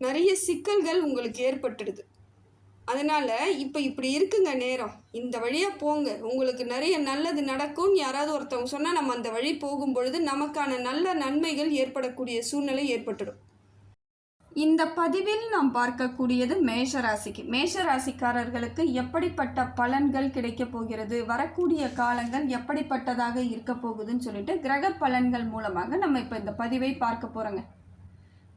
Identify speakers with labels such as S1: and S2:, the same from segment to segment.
S1: நிறைய சிக்கல்கள் உங்களுக்கு ஏற்பட்டுடுது. அதனால் இப்போ இப்படி இருக்குங்க நேரம். இந்த வழியாக போங்க. உங்களுக்கு நிறைய நல்லது நடக்கும்னு யாராவது ஒருத்தவங்க சொன்னால் நம்ம அந்த வழி போகும் பொழுது நமக்கான நல்ல நன்மைகள் ஏற்படக்கூடிய சூழ்நிலை ஏற்பட்டுடும். இந்த பதிவில் நாம் பார்க்கக்கூடியது மேஷ ராசிக்கு மேஷ ராசிக்காரர்களுக்கு எப்படிப்பட்ட பலன்கள் கிடைக்க போகிறது? வரக்கூடிய காலங்கள் எப்படிப்பட்டதாக இருக்க போகுதுன்னு சொல்லிட்டு கிரக பலன்கள் மூலமாக நம்ம இப்போ இந்த பதிவை பார்க்க போகிறோங்க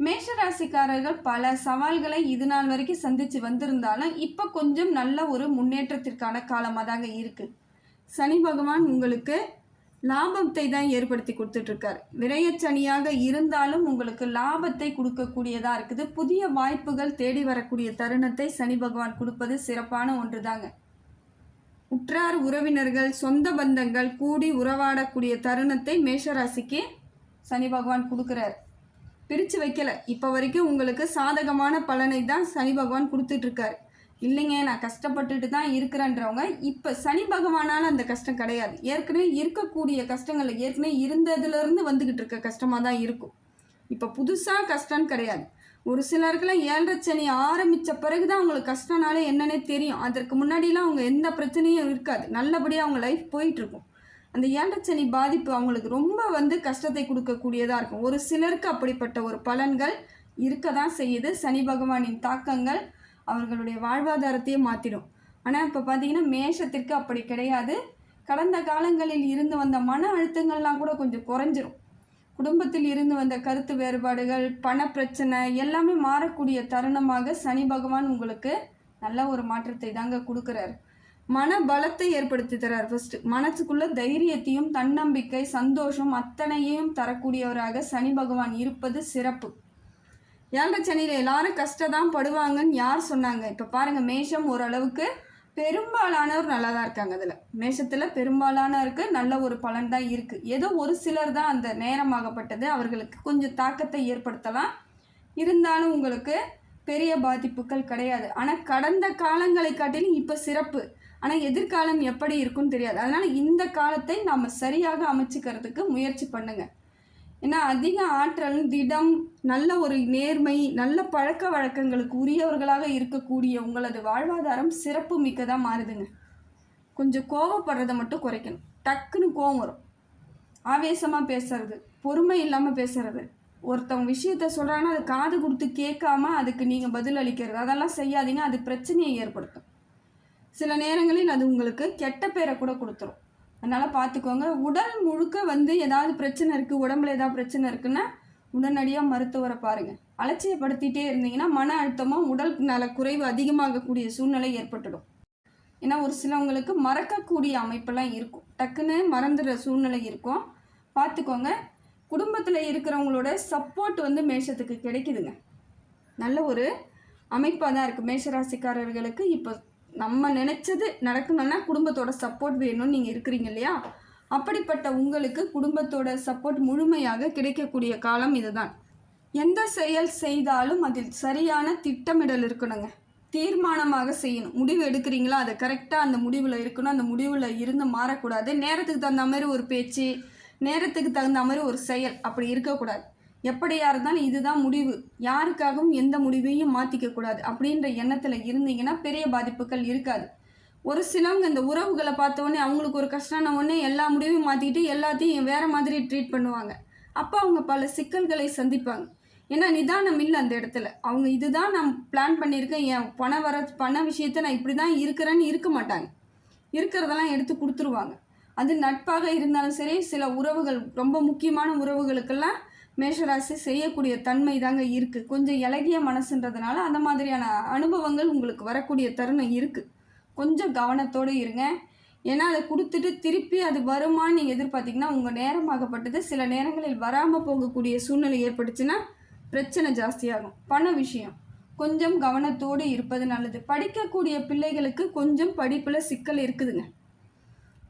S1: மேஷ ராசிக்காரர்கள் பல சவால்களை இது நாள் வரைக்கும் சந்திச்சு வந்திருந்தாலும் இப்போ கொஞ்சம் நல்ல ஒரு முன்னேற்றத்திற்கான காலமாக தாங்க இருக்கு. சனி பகவான் உங்களுக்கு லாபத்தை தான் ஏற்படுத்தி கொடுத்துட்ருக்கார். விரையச்சனியாக இருந்தாலும் உங்களுக்கு லாபத்தை கொடுக்கக்கூடியதாக இருக்குது. புதிய வாய்ப்புகள் தேடி வரக்கூடிய தருணத்தை சனி பகவான் கொடுப்பது சிறப்பான ஒன்று தாங்க உற்றார் உறவினர்கள் சொந்த பந்தங்கள் கூடி உறவாடக்கூடிய தருணத்தை மேஷராசிக்கு சனி பகவான் கொடுக்குறார். பிரித்து வைக்கல. இப்போ வரைக்கும் உங்களுக்கு சாதகமான பலனை தான் சனி பகவான் கொடுத்துட்ருக்காரு. இல்லைங்க நான் கஷ்டப்பட்டுட்டு தான் இருக்கிறேன்றவங்க இப்போ சனி பகவானால் அந்த கஷ்டம் கிடையாது. ஏற்கனவே இருக்கக்கூடிய கஷ்டங்கள் ஏற்கனவே இருந்ததுலேருந்து வந்துக்கிட்டு இருக்க கஷ்டமாக தான் இருக்கும். இப்போ புதுசாக கஷ்டம்னு கிடையாது. ஒரு சிலருக்குலாம் ஏழரை சனி ஆரம்பித்த பிறகு தான் அவங்களுக்கு கஷ்டம்னாலே என்னன்னே தெரியும். அதற்கு முன்னாடிலாம் அவங்க எந்த பிரச்சனையும் இருக்காது. நல்லபடியாக அவங்க லைஃப் போயிட்டுருக்கும் அந்த ஏண்டச்சனி பாதிப்பு அவங்களுக்கு ரொம்ப வந்து கஷ்டத்தை கொடுக்கக்கூடியதாக இருக்கும். ஒரு சிலருக்கு அப்படிப்பட்ட ஒரு பலன்கள் இருக்க தான் செய்யுது. சனி பகவானின் தாக்கங்கள் அவர்களுடைய வாழ்வாதாரத்தையே மாற்றிடும் ஆனால் இப்போ பார்த்தீங்கன்னா மேஷத்திற்கு அப்படி கிடையாது. கடந்த காலங்களில் இருந்து வந்த மன அழுத்தங்கள்லாம் கூட கொஞ்சம் குறைஞ்சிரும். குடும்பத்தில் இருந்து வந்த கருத்து வேறுபாடுகள் பண பிரச்சனை எல்லாமே மாறக்கூடிய தருணமாக சனி பகவான் உங்களுக்கு நல்ல ஒரு மாற்றத்தை தாங்க கொடுக்குறாரு. மன பலத்தை ஏற்படுத்தி தரார் ஃபர்ஸ்ட் மனசுக்குள்ள தைரியத்தையும் தன்னம்பிக்கை சந்தோஷம் அத்தனையையும் தரக்கூடியவராக சனி பகவான் இருப்பது சிறப்பு. ஏழரை சனியில் எல்லாரும் கஷ்டம் தான் படுவாங்கன்னு யார் சொன்னாங்க? இப்போ பாருங்கள் மேஷம் ஓரளவுக்கு பெரும்பாலானவர் நல்லா தான் இருக்காங்க அதில். மேஷத்தில் பெரும்பாலானவருக்கு நல்ல ஒரு பலன் தான் இருக்குது ஏதோ ஒரு சிலர் தான் அந்த நேரமாகப்பட்டது. அவர்களுக்கு கொஞ்சம் தாக்கத்தை ஏற்படுத்தலாம். இருந்தாலும் உங்களுக்கு பெரிய பாதிப்புகள் கிடையாது. ஆனால் கடந்த காலங்களை காட்டிலும் இப்போ சிறப்பு. ஆனால் எதிர்காலம் எப்படி இருக்குன்னு தெரியாது. அதனால் இந்த காலத்தை நாம் சரியாக அமைச்சிக்கிறதுக்கு முயற்சி பண்ணுங்கள் ஏன்னா அதிக ஆற்றல் திடம் நல்ல ஒரு நேர்மை நல்ல பழக்க வழக்கங்களுக்கு உரியவர்களாக இருக்கக்கூடிய உங்களது வாழ்வாதாரம் சிறப்பு மிக்கதாக மாறுதுங்க. கொஞ்சம் கோவப்படுறதை மட்டும் குறைக்கணும். டக்குன்னு கோவம் வரும். ஆவேசமாக பேசுறது பொறுமை இல்லாமல் பேசுறது. ஒருத்தவங்க விஷயத்த சொல்கிறாங்கன்னா அது காது கொடுத்து கேட்காம அதுக்கு நீங்கள் பதில் அளிக்கிறது. அதெல்லாம் செய்யாதீங்க அது பிரச்சனையை ஏற்படுத்தும். சில நேரங்களில் அது உங்களுக்கு கெட்ட பேரை கூட கொடுத்துரும். அதனால் பார்த்துக்கோங்க உடல் முழுக்க வந்து ஏதாவது பிரச்சனை இருக்குது உடம்புல ஏதாவது பிரச்சனை இருக்குன்னா உடனடியாக மருத்துவரை பாருங்கள் அலட்சியப்படுத்திட்டே இருந்தீங்கன்னா மன அழுத்தமும் உடல் நல குறைவு அதிகமாகக்கூடிய சூழ்நிலை ஏற்பட்டுடும். ஏன்னா ஒரு சிலவங்களுக்கு மறக்கக்கூடிய அமைப்பெல்லாம் இருக்கும். டக்குன்னு மறந்துடுற சூழ்நிலை இருக்கும். பார்த்துக்கோங்க குடும்பத்தில் இருக்கிறவங்களோட சப்போர்ட் வந்து மேஷத்துக்கு கிடைக்குதுங்க. நல்ல ஒரு அமைப்பாக தான் இருக்குது மேஷராசிக்காரர்களுக்கு இப்போ நம்ம நினச்சது நடக்கணும்னா குடும்பத்தோட சப்போர்ட் வேணும்னு நீங்கள் இருக்கிறீங்க இல்லையா? அப்படிப்பட்ட உங்களுக்கு குடும்பத்தோட சப்போர்ட் முழுமையாக கிடைக்கக்கூடிய காலம் இதுதான். எந்த செயல் செய்தாலும் அதில் சரியான திட்டமிடல் இருக்கணுங்க. தீர்மானமாக செய்யணும். முடிவு எடுக்கிறீங்களா? அது கரெக்டாக அந்த முடிவில் இருக்கணும். அந்த முடிவில் இருந்து மாறக்கூடாது. நேரத்துக்கு தகுந்த மாதிரி ஒரு பேச்சு நேரத்துக்கு தகுந்த மாதிரி ஒரு செயல் அப்படி இருக்கக்கூடாது. எப்படியா இருந்தாலும் இதுதான் முடிவு. யாருக்காகவும் எந்த முடிவையும் மாற்றிக்க கூடாது. அப்படின்ற எண்ணத்தில் இருந்தீங்கன்னா பெரிய பாதிப்புகள் இருக்காது. ஒரு சிலவங்க இந்த உறவுகளை பார்த்த அவங்களுக்கு ஒரு கஷ்டமான உடனே எல்லா முடிவையும் மாற்றிக்கிட்டு எல்லாத்தையும் வேறு மாதிரி ட்ரீட் பண்ணுவாங்க. அப்போ அவங்க பல சிக்கல்களை சந்திப்பாங்க. ஏன்னா நிதானம் இல்லை அந்த இடத்துல. அவங்க இதுதான் நான் பிளான் பண்ணியிருக்கேன். என் பண வர பண விஷயத்தை நான் இப்படி தான் இருக்கிறேன்னு இருக்க மாட்டாங்க. இருக்கிறதெல்லாம் எடுத்து கொடுத்துருவாங்க. அது நட்பாக இருந்தாலும் சரி சில உறவுகள் ரொம்ப முக்கியமான உறவுகளுக்கெல்லாம் மேஷராசி செய்யக்கூடிய தன்மை தாங்க இருக்குது கொஞ்சம் இலகிய மனசுன்றதுனால அந்த மாதிரியான அனுபவங்கள் உங்களுக்கு வரக்கூடிய தருணம் இருக்குது கொஞ்சம் கவனத்தோடு இருங்க. ஏன்னா அதை கொடுத்துட்டு திருப்பி அது வருமான்னு நீங்கள் எதிர்பார்த்தீங்கன்னா உங்கள் நேரமாகப்பட்டது சில நேரங்களில் வராமல் போகக்கூடிய சூழ்நிலை ஏற்பட்டுச்சுன்னா பிரச்சனை ஜாஸ்தியாகும். பண விஷயம். கொஞ்சம் கவனத்தோடு இருப்பது நல்லது. படிக்கக்கூடிய பிள்ளைகளுக்கு கொஞ்சம் படிப்பில் சிக்கல் இருக்குதுங்க.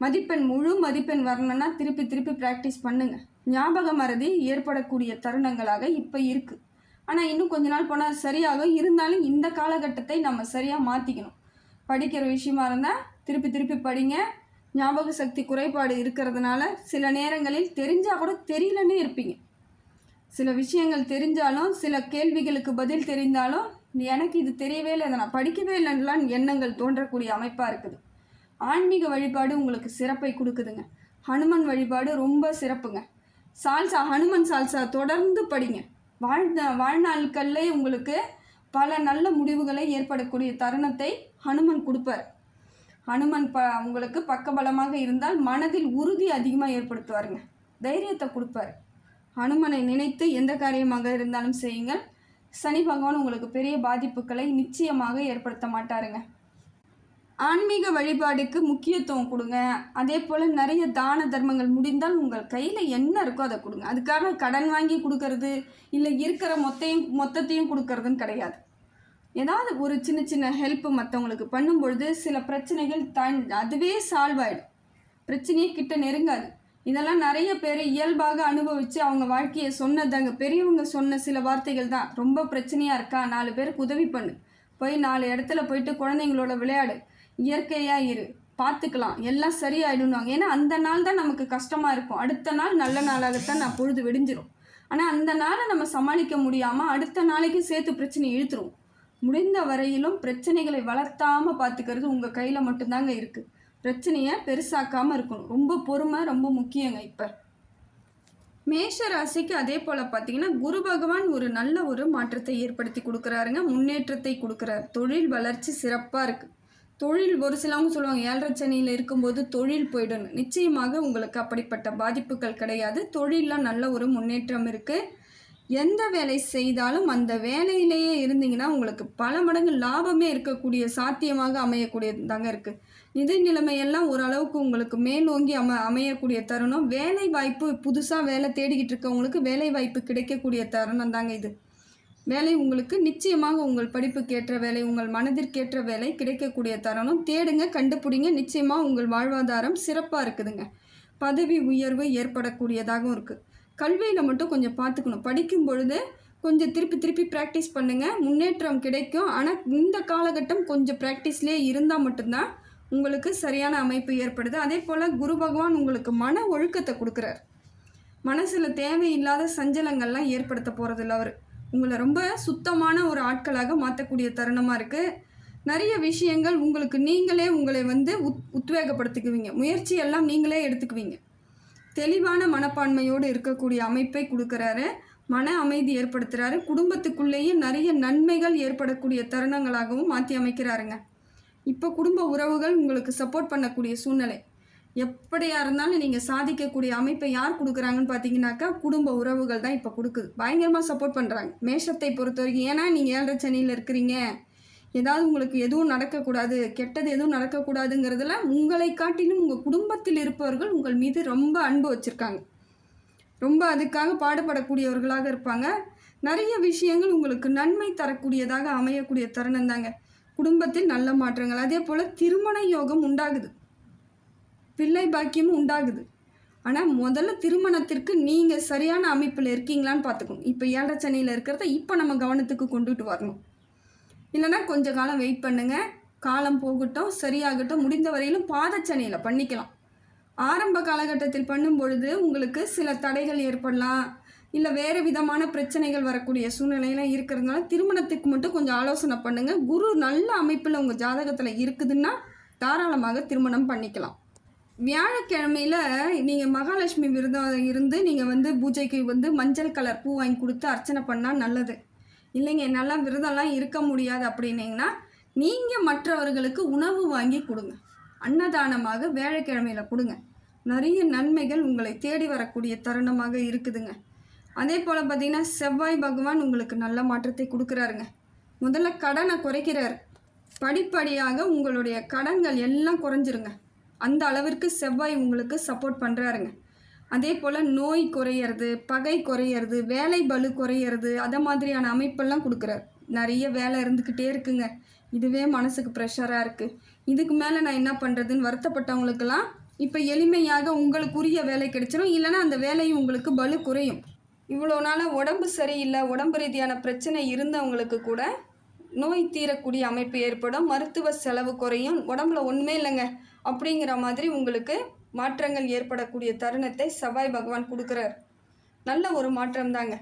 S1: மதிப்பெண் முழு மதிப்பெண் வரணும்னா திருப்பி திருப்பி ப்ராக்டிஸ் பண்ணுங்கள் ஞாபக மறதி ஏற்படக்கூடிய தருணங்களாக இப்போ இருக்குது ஆனால் இன்னும் கொஞ்ச நாள் போனால் சரியாகும் இருந்தாலும் இந்த காலகட்டத்தை நம்ம சரியாக மாற்றிக்கணும் படிக்கிற விஷயமா இருந்தால் திருப்பி திருப்பி படிங்க. ஞாபக சக்தி குறைபாடு இருக்கிறதுனால சில நேரங்களில் தெரிஞ்சால் கூட தெரியலன்னே இருப்பீங்க. சில விஷயங்கள் தெரிஞ்சாலும் சில கேள்விகளுக்கு பதில் தெரிந்தாலும் எனக்கு இது தெரியவே இல்லை நான் படிக்கவே இல்லைன்னுலாம் எண்ணங்கள் தோன்றக்கூடிய அமைப்பாக இருக்குது. ஆன்மீக வழிபாடு உங்களுக்கு சிறப்பை கொடுக்குதுங்க. ஹனுமன் வழிபாடு ரொம்ப சிறப்புங்க. சால்சா ஹனுமன் சால்சா தொடர்ந்து படிங்க. வாழ்ந்த வாழ்நாட்கள்லே உங்களுக்கு பல நல்ல முடிவுகளை ஏற்படக்கூடிய தருணத்தை ஹனுமன் கொடுப்பார். ஹனுமன் ப உங்களுக்கு பக்கபலமாக இருந்தால் மனதில் உறுதி அதிகமாக ஏற்படுத்துவாருங்க. தைரியத்தை கொடுப்பார். ஹனுமனை நினைத்து எந்த காரியமாக இருந்தாலும் செய்யுங்கள். சனி பகவான் உங்களுக்கு பெரிய பாதிப்புகளை நிச்சயமாக ஏற்படுத்த மாட்டாருங்க. ஆன்மீக வழிபாடுக்கு முக்கியத்துவம் கொடுங்க. அதே போல் நிறைய தான தர்மங்கள் முடிந்தால் உங்கள் கையில் என்ன இருக்கோ அதை கொடுங்க. அதுக்காக கடன் வாங்கி கொடுக்கறது இல்லை இருக்கிற மொத்தையும் மொத்தத்தையும் கொடுக்கறதுன்னு கிடையாது. ஏதாவது ஒரு சின்ன சின்ன ஹெல்ப் மற்றவங்களுக்கு பண்ணும்பொழுது சில பிரச்சனைகள் தான் அதுவே சால்வ் ஆகிடும் பிரச்சனையே கிட்ட நெருங்காது. இதெல்லாம் நிறைய பேர் இயல்பாக அனுபவித்து அவங்க வாழ்க்கையை சொன்னதாங்க பெரியவங்க சொன்ன சில வார்த்தைகள் தான். ரொம்ப பிரச்சனையாக இருக்கா? நாலு பேருக்கு உதவி பண்ணு. போய் நாலு இடத்துல போயிட்டு குழந்தைங்களோட விளையாடு. இயற்கையாக இரு. பார்த்துக்கலாம் எல்லாம் சரியாயிடும்னுவாங்க. ஏன்னா அந்த நாள் தான் நமக்கு கஷ்டமாக இருக்கும். அடுத்த நாள் நல்ல நாளாகத்தான் நான் பொழுது விடிஞ்சிரும். ஆனால் அந்த நாளை நம்ம சமாளிக்க முடியாமல் அடுத்த நாளைக்கு சேர்த்து பிரச்சனை இழுத்துரும். முடிந்த வரையிலும் பிரச்சனைகளை வளர்த்தாமல் பார்த்துக்கிறது உங்கள் கையில் மட்டும்தாங்க இருக்குது பிரச்சனையை பெருசாக்காமல் இருக்கணும். ரொம்ப பொறுமை ரொம்ப முக்கியங்க இப்போ. மேஷ ராசிக்கு அதே போல் பார்த்தீங்கன்னா குரு பகவான் ஒரு நல்ல ஒரு மாற்றத்தை ஏற்படுத்தி கொடுக்குறாருங்க. முன்னேற்றத்தை கொடுக்குறாரு. தொழில் வளர்ச்சி சிறப்பாக இருக்குது தொழில் ஒரு சிலவங்க சொல்லுவாங்க ஏழரை சனியில் இருக்கும்போது தொழில் போயிடும் நிச்சயமாக உங்களுக்கு அப்படிப்பட்ட பாதிப்புகள் கிடையாது. தொழிலில் நல்ல ஒரு முன்னேற்றம் இருக்குது எந்த வேலை செய்தாலும் அந்த வேலையிலேயே இருந்தீங்கன்னா உங்களுக்கு பல மடங்கு லாபமே இருக்கக்கூடிய சாத்தியமாக அமையக்கூடியது தாங்க இருக்குது நிதி நிலைமையெல்லாம் ஓரளவுக்கு உங்களுக்கு மேலோங்கி அம அமையக்கூடிய தருணம். வேலை வாய்ப்பு புதுசாக வேலை தேடிக்கிட்டு இருக்கவங்களுக்கு வேலை வாய்ப்பு கிடைக்கக்கூடிய தருணம் தாங்க இது. வேலை உங்களுக்கு நிச்சயமாக உங்கள் படிப்புக்கேற்ற வேலை உங்கள் மனதிற்கேற்ற வேலை கிடைக்கக்கூடிய தருணம். தேடுங்க கண்டுபிடிங்க. நிச்சயமாக உங்கள் வாழ்வாதாரம் சிறப்பாக இருக்குதுங்க. பதவி உயர்வு ஏற்படக்கூடியதாகவும் இருக்குது கல்வியில் மட்டும் கொஞ்சம் பார்த்துக்கணும் படிக்கும் பொழுது கொஞ்சம் திருப்பி திருப்பி ப்ராக்டிஸ் பண்ணுங்கள் முன்னேற்றம் கிடைக்கும். ஆனால் இந்த காலகட்டம் கொஞ்சம் ப்ராக்டிஸ்லேயே இருந்தால் மட்டும்தான் உங்களுக்கு சரியான அமைப்பு ஏற்படுது. அதே போல் குரு பகவான் உங்களுக்கு மன ஒழுக்கத்தை கொடுக்குறார். மனசில் தேவையில்லாத சஞ்சலங்கள்லாம் ஏற்படுத்த போகிறதில்ல அவர். உங்களை ரொம்ப சுத்தமான ஒரு ஆட்களாக மாற்றக்கூடிய தருணமாக இருக்குது நிறைய விஷயங்கள் உங்களுக்கு நீங்களே உங்களை வந்து உத் உத்வேகப்படுத்திக்குவீங்க. முயற்சி எல்லாம் நீங்களே எடுத்துக்குவீங்க. தெளிவான மனப்பான்மையோடு இருக்கக்கூடிய அமைப்பை கொடுக்குறாரு. மன அமைதி ஏற்படுத்துகிறாரு குடும்பத்துக்குள்ளேயே நிறைய நன்மைகள் ஏற்படக்கூடிய தருணங்களாகவும் மாற்றி அமைக்கிறாருங்க. இப்போ குடும்ப உறவுகள் உங்களுக்கு சப்போர்ட் பண்ணக்கூடிய சூழ்நிலை. எப்படியா இருந்தாலும் நீங்கள் சாதிக்கக்கூடிய அமைப்பை யார் கொடுக்குறாங்கன்னு பார்த்தீங்கன்னாக்கா குடும்ப உறவுகள் தான் இப்போ கொடுக்குது. பயங்கரமாக சப்போர்ட் பண்ணுறாங்க மேஷத்தை பொறுத்த வரைக்கும் ஏன்னா நீங்கள் ஏழரை சென்னையில் இருக்கிறீங்க. ஏதாவது உங்களுக்கு எதுவும் நடக்கக்கூடாது கெட்டது எதுவும் நடக்கக்கூடாதுங்கிறதுல உங்களை காட்டிலும் உங்கள் குடும்பத்தில் இருப்பவர்கள் உங்கள் மீது ரொம்ப அன்பு வச்சுருக்காங்க. ரொம்ப அதுக்காக பாடுபடக்கூடியவர்களாக இருப்பாங்க. நிறைய விஷயங்கள் உங்களுக்கு நன்மை தரக்கூடியதாக அமையக்கூடிய தருணம் தாங்க. குடும்பத்தில் நல்ல மாற்றங்கள். அதே போல் திருமண யோகம் உண்டாகுது. பிள்ளை பாக்கியமும் உண்டாகுது. ஆனால் முதல்ல திருமணத்திற்கு நீங்கள் சரியான அமைப்பில் இருக்கீங்களான்னு பார்த்துக்கணும். இப்போ ஏழரை சென்னையில் இருக்கிறத இப்போ நம்ம கவனத்துக்கு கொண்டுட்டு வரணும். இல்லைன்னா கொஞ்ச காலம் வெயிட் பண்ணுங்கள் காலம் போகட்டும் சரியாகட்டும் முடிந்த வரையிலும் பாதச்சனியில் பண்ணிக்கலாம். ஆரம்ப காலகட்டத்தில் பண்ணும் பொழுது உங்களுக்கு சில தடைகள் ஏற்படலாம். இல்லை வேறு விதமான பிரச்சனைகள் வரக்கூடிய சூழ்நிலையெல்லாம் இருக்கிறதுனால திருமணத்துக்கு மட்டும் கொஞ்சம் ஆலோசனை பண்ணுங்கள் குரு நல்ல அமைப்பில் உங்கள் ஜாதகத்தில் இருக்குதுன்னா தாராளமாக திருமணம் பண்ணிக்கலாம். வியாழக்கிழமையில் நீங்கள் மகாலட்சுமி விரதம் இருந்து நீங்கள் வந்து பூஜைக்கு வந்து மஞ்சள் கலர் பூ வாங்கி கொடுத்து அர்ச்சனை பண்ணால் நல்லது. இல்லைங்க என்னால் விரதம்லாம் இருக்க முடியாது அப்படின்னீங்கன்னா நீங்கள் மற்றவர்களுக்கு உணவு வாங்கி கொடுங்க. அன்னதானமாக வியாழக்கிழமையில் கொடுங்க. நிறைய நன்மைகள் உங்களை தேடி வரக்கூடிய தருணமாக இருக்குதுங்க. அதே போல் பார்த்தீங்கன்னா செவ்வாய் பகவான் உங்களுக்கு நல்ல மாற்றத்தை கொடுக்குறாருங்க. முதல்ல கடனை குறைக்கிறார். படிப்படியாக உங்களுடைய கடன்கள் எல்லாம் குறைஞ்சிருங்க. அந்த அளவிற்கு செவ்வாய் உங்களுக்கு சப்போர்ட் பண்ணுறாருங்க அதே போல் நோய் குறையிறது பகை குறையிறது வேலை பலு குறையிறது அதை மாதிரியான அமைப்பெல்லாம் கொடுக்குறாரு. நிறைய வேலை இருந்துக்கிட்டே இருக்குங்க. இதுவே மனசுக்கு ப்ரெஷராக இருக்குது இதுக்கு மேலே நான் என்ன பண்ணுறதுன்னு வருத்தப்பட்டவங்களுக்கெல்லாம் இப்போ எளிமையாக உங்களுக்குரிய வேலை கிடைச்சிடும் இல்லைன்னா அந்த வேலையும் உங்களுக்கு பலு குறையும். இவ்வளோ நாளாக உடம்பு சரியில்லை உடம்பு ரீதியான பிரச்சனை இருந்தவங்களுக்கு கூட நோய் தீரக்கூடிய அமைப்பு ஏற்படும். மருத்துவ செலவு குறையும். உடம்புல ஒன்றுமே இல்லைங்க. அப்படிங்கிற மாதிரி உங்களுக்கு மாற்றங்கள் ஏற்படக்கூடிய தருணத்தை செவ்வாய் பகவான் கொடுக்குறார். நல்ல ஒரு மாற்றம் தாங்க.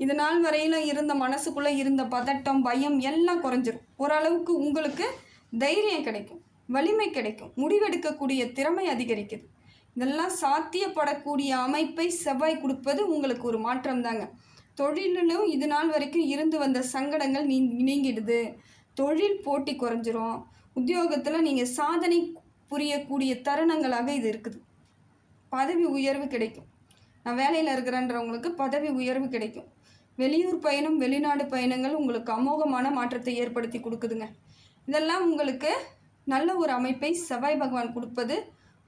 S1: இது நாள் வரையிலும் இருந்த மனசுக்குள்ளே இருந்த பதட்டம் பயம் எல்லாம் குறைஞ்சிரும். ஓரளவுக்கு உங்களுக்கு தைரியம் கிடைக்கும் வலிமை கிடைக்கும் முடிவெடுக்கக்கூடிய திறமை அதிகரிக்குது. இதெல்லாம் சாத்தியப்படக்கூடிய அமைப்பை செவ்வாய் கொடுப்பது உங்களுக்கு ஒரு மாற்றம் தாங்க. தொழிலும் இது நாள் வரைக்கும் இருந்து வந்த சங்கடங்கள் நீ நீங்கிடுது. தொழில் போட்டி குறைஞ்சிரும். உத்தியோகத்தில் நீங்கள் சாதனை புரியக்கூடிய தருணங்களாக இது இருக்குது. பதவி உயர்வு கிடைக்கும். நான் வேலையில் இருக்கிறேன்றவங்களுக்கு பதவி உயர்வு கிடைக்கும். வெளியூர் பயணம் வெளிநாடு பயணங்கள் உங்களுக்கு அமோகமான மாற்றத்தை ஏற்படுத்தி கொடுக்குதுங்க. இதெல்லாம் உங்களுக்கு நல்ல ஒரு அமைப்பை செவ்வாய் பகவான் கொடுப்பது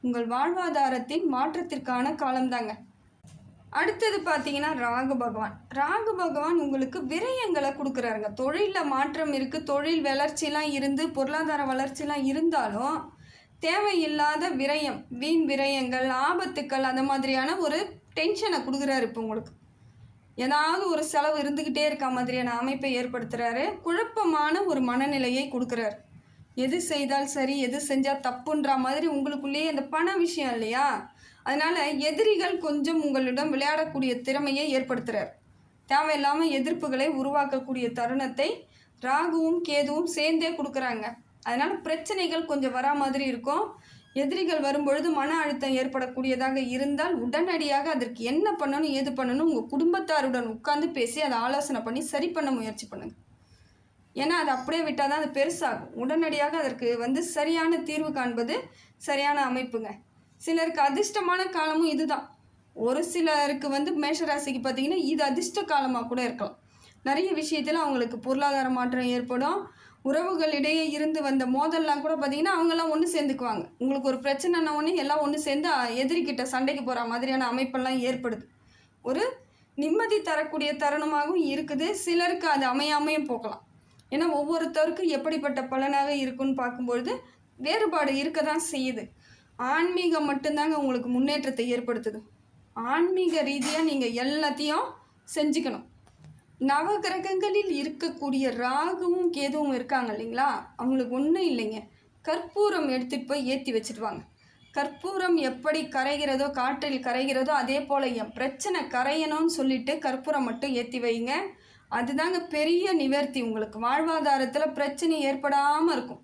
S1: உங்கள் வாழ்வாதாரத்தின் மாற்றத்திற்கான காலம்தாங்க. அடுத்தது பார்த்தீங்கன்னா ராகு பகவான். ராகு பகவான் உங்களுக்கு விரயங்களை கொடுக்குறாருங்க. தொழிலில் மாற்றம் இருக்குது தொழில் வளர்ச்சிலாம் இருந்து பொருளாதார வளர்ச்சிலாம் இருந்தாலும் தேவையில்லாத விரயம் வீண் விரயங்கள் ஆபத்துக்கள் அந்த மாதிரியான ஒரு டென்ஷனை கொடுக்குறாரு இப்போ உங்களுக்கு. ஏதாவது ஒரு செலவு இருந்துக்கிட்டே இருக்க மாதிரியான அமைப்பை ஏற்படுத்துகிறாரு குழப்பமான ஒரு மனநிலையை கொடுக்குறாரு. எது செய்தால் சரி எது செஞ்சால் தப்புன்ற மாதிரி உங்களுக்குள்ளேயே அந்த பண விஷயம் இல்லையா? அதனால் எதிரிகள் கொஞ்சம் உங்களிடம் விளையாடக்கூடிய திறமையை ஏற்படுத்துகிறார் தேவையில்லாமல் எதிர்ப்புகளை உருவாக்கக்கூடிய தருணத்தை ராகுவும் கேதுவும் சேர்ந்தே கொடுக்குறாங்க. அதனால் பிரச்சனைகள் கொஞ்சம் வரா மாதிரி இருக்கும். எதிரிகள் வரும்பொழுது மன அழுத்தம் ஏற்படக்கூடியதாக இருந்தால் உடனடியாக அதற்கு என்ன பண்ணணும் ஏது பண்ணணும் உங்கள் குடும்பத்தாருடன் உட்கார்ந்து பேசி அதை ஆலோசனை பண்ணி சரி பண்ண முயற்சி பண்ணுங்கள் ஏன்னா அது அப்படியே விட்டால் தான் அது பெருசாகும். உடனடியாக அதற்கு வந்து சரியான தீர்வு காண்பது சரியான அமைப்புங்க. சிலருக்கு அதிர்ஷ்டமான காலமும் இதுதான். ஒரு சிலருக்கு வந்து மேஷராசிக்கு பார்த்தீங்கன்னா இது அதிர்ஷ்ட காலமாக கூட இருக்கலாம். நிறைய விஷயத்தில் அவங்களுக்கு பொருளாதார மாற்றம் ஏற்படும். உறவுகளிடையே இருந்து வந்த மோதல்லாம் கூட பார்த்தீங்கன்னா அவங்கெல்லாம் ஒன்று சேர்ந்துக்குவாங்க. உங்களுக்கு ஒரு பிரச்சனைனா ஒன்று எல்லாம் ஒன்று சேர்ந்து எதிரிக்கிட்ட சண்டைக்கு போகிற மாதிரியான அமைப்பெல்லாம் ஏற்படுது. ஒரு நிம்மதி தரக்கூடிய தருணமாகவும் இருக்குது. சிலருக்கு அது அமையாமையும் போகலாம் ஏன்னா ஒவ்வொருத்தருக்கும் எப்படிப்பட்ட பலனாக இருக்குன்னு பார்க்கும்பொழுது வேறுபாடு இருக்க தான் செய்யுது. ஆன்மீகம் மட்டும்தாங்க உங்களுக்கு முன்னேற்றத்தை ஏற்படுத்துது. ஆன்மீக ரீதியாக நீங்கள் எல்லாத்தையும் செஞ்சுக்கணும். நவகிரகங்களில் இருக்கக்கூடிய ராகுவும் கேதுவும் இருக்காங்க இல்லைங்களா? அவங்களுக்கு ஒன்றும் இல்லைங்க. கற்பூரம் எடுத்துகிட்டு போய் ஏற்றி வச்சுடுவாங்க கற்பூரம் எப்படி கரைகிறதோ காற்றில் கரைகிறதோ அதே போல் என் பிரச்சனை கரையணும்னு சொல்லிட்டு கற்பூரம் மட்டும் ஏற்றி வைங்க. அதுதாங்க பெரிய நிவர்த்தி. உங்களுக்கு வாழ்வாதாரத்தில் பிரச்சனை ஏற்படாமல் இருக்கும்.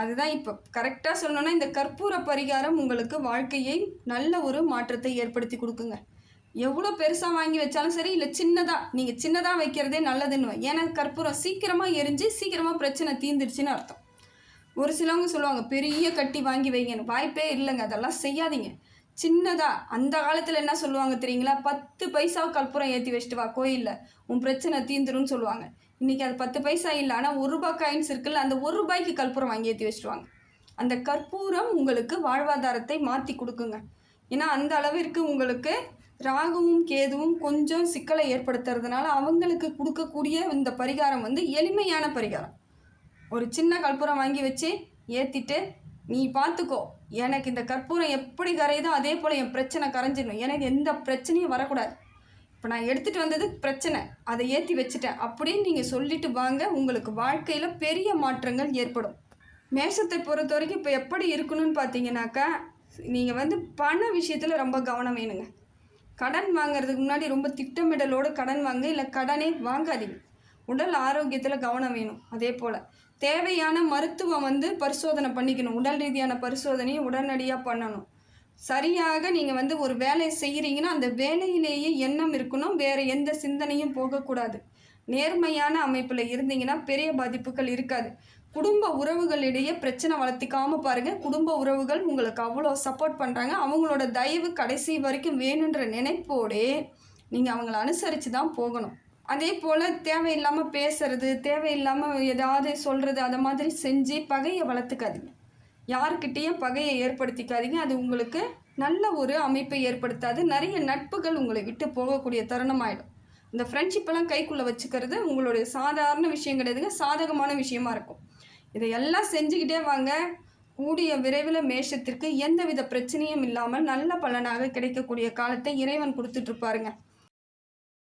S1: அதுதான் இப்போ கரெக்டாக சொல்லணும்னா இந்த கற்பூர பரிகாரம் உங்களுக்கு வாழ்க்கையை நல்ல ஒரு மாற்றத்தை ஏற்படுத்தி கொடுக்குங்க. எவ்வளோ பெருசாக வாங்கி வச்சாலும் சரி இல்லை சின்னதாக நீங்கள் சின்னதாக வைக்கிறதே நல்லதுன்னு ஏன்னா கற்பூரம் சீக்கிரமாக எரிஞ்சு சீக்கிரமாக பிரச்சனை தீந்துருச்சுன்னு அர்த்தம். ஒரு சிலவங்க சொல்லுவாங்க பெரிய கட்டி வாங்கி வைங்கன்னு. வாய்ப்பே இல்லைங்க அதெல்லாம் செய்யாதீங்க. சின்னதாக அந்த காலத்தில் என்ன சொல்லுவாங்க தெரியுங்களா? பத்து பைசா கற்பூரம் ஏற்றி வச்சுட்டு வா கோயிலில். உன் பிரச்சனை தீந்துரும்னு சொல்லுவாங்க. இன்றைக்கி அது பத்து பைசா இல்லை ஆனால் ஒரு ரூபாய் காயின்ஸ் இருக்குல்ல அந்த ஒரு ரூபாய்க்கு கற்பூரம் வாங்கி ஏற்றி வச்சுருவாங்க அந்த கற்பூரம் உங்களுக்கு வாழ்வாதாரத்தை மாற்றி கொடுக்குங்க. ஏன்னா அந்த அளவிற்கு உங்களுக்கு ராகுவும் கேதுவும் கொஞ்சம் சிக்கலை ஏற்படுத்துறதுனால அவங்களுக்கு கொடுக்கக்கூடிய இந்த பரிகாரம் வந்து எளிமையான பரிகாரம். ஒரு சின்ன கற்பூரம் வாங்கி வச்சு ஏற்றிட்டு நீ பார்த்துக்கோ எனக்கு இந்த கற்பூரம் எப்படி கரையுதோ அதே போல் என் பிரச்சனை கரைஞ்சிடணும். எனக்கு எந்த பிரச்சனையும் வரக்கூடாது. இப்போ நான் எடுத்துகிட்டு வந்தது பிரச்சனை. அதை ஏற்றி வச்சுட்டேன். அப்படின்னு நீங்கள் சொல்லிட்டு வாங்க உங்களுக்கு வாழ்க்கையில் பெரிய மாற்றங்கள் ஏற்படும். மேஷத்தை பொறுத்த வரைக்கும் இப்போ எப்படி இருக்கணும்னு பார்த்தீங்கன்னாக்கா நீங்கள் வந்து பண விஷயத்தில் ரொம்ப கவனம் வேணுங்க. கடன் வாங்குறதுக்கு முன்னாடி ரொம்ப திட்டமிடலோடு கடன் வாங்க இல்லை கடனே வாங்காதீங்க உடல் ஆரோக்கியத்தில் கவனம் வேணும். அதே போல் தேவையான மருத்துவம் வந்து பரிசோதனை பண்ணிக்கணும். உடல் ரீதியான பரிசோதனையை உடனடியாக பண்ணணும். சரியாக நீங்கள் வந்து ஒரு வேலையை செய்கிறீங்கன்னா அந்த வேலையிலேயே எண்ணம் இருக்கணும். வேறு எந்த சிந்தனையும் போகக்கூடாது. நேர்மையான அமைப்பில் இருந்தீங்கன்னா பெரிய பாதிப்புகள் இருக்காது. குடும்ப உறவுகளிடையே பிரச்சனை வளர்த்திக்காம பாருங்கள் குடும்ப உறவுகள் உங்களுக்கு அவ்வளோ சப்போர்ட் பண்ணுறாங்க அவங்களோட தயவு கடைசி வரைக்கும் வேணுன்ற நினைப்போடே நீங்கள் அவங்கள அனுசரித்து தான் போகணும். அதே போல் தேவையில்லாமல் பேசுறது தேவையில்லாமல் ஏதாவது சொல்கிறது அதை மாதிரி செஞ்சு பகையை வளர்த்துக்காதீங்க. யாருக்கிட்டேயும் பகையை ஏற்படுத்திக்காதீங்க. அது உங்களுக்கு நல்ல ஒரு அமைப்பை ஏற்படுத்தாது. நிறைய நட்புகள் உங்களை விட்டு போகக்கூடிய தருணம் இந்த ஃப்ரெண்ட்ஷிப்பெல்லாம் கைக்குள்ளே வச்சுக்கிறது உங்களுடைய சாதாரண விஷயம் கிடையாதுங்க. சாதகமான விஷயமா இருக்கும். இதையெல்லாம் செஞ்சுக்கிட்டே வாங்க. கூடிய விரைவில் மேஷத்திற்கு எந்தவித பிரச்சனையும் இல்லாமல் நல்ல பலனாக கிடைக்கக்கூடிய காலத்தை இறைவன் கொடுத்துட்ருப்பாருங்க